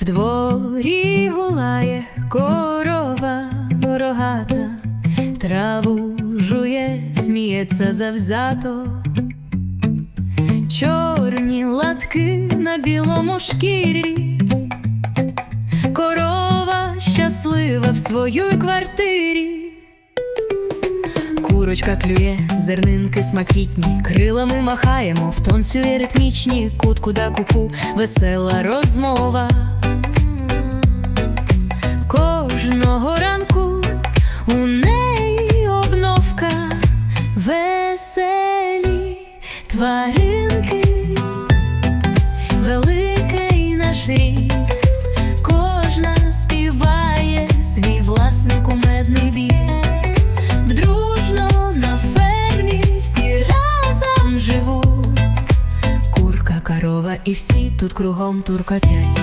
В дворі гулає корова рогата, траву жує, сміється завзято. Чорні латки на білому шкірі, корова щаслива в своїй квартирі. Курочка клює, зернинки смакітні, крилами махаємо, в тонцює ритмічні, кут куда куку, весела розмова. Тваринки, великий наш рід, кожна співає свій власний кумедний біт. Дружно на фермі всі разом живуть. Курка, корова і всі тут кругом туркотять.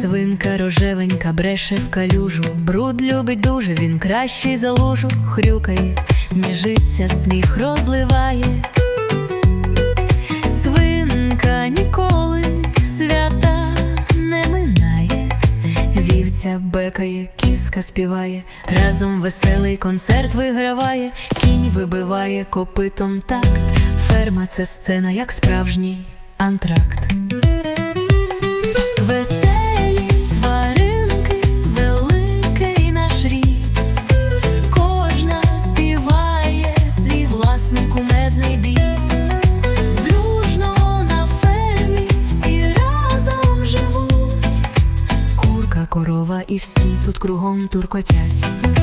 Свинка рожевенька бреше в калюжу, бруд любить дуже, він кращий за лужу, хрюкає, ніжиться, сміх розливає. Свинка ніколи свята не минає, вівця бекає, кіска співає, разом веселий концерт виграває, кінь вибиває копитом такт, ферма це сцена, як справжній антракт. Корова і всі тут кругом туркотять.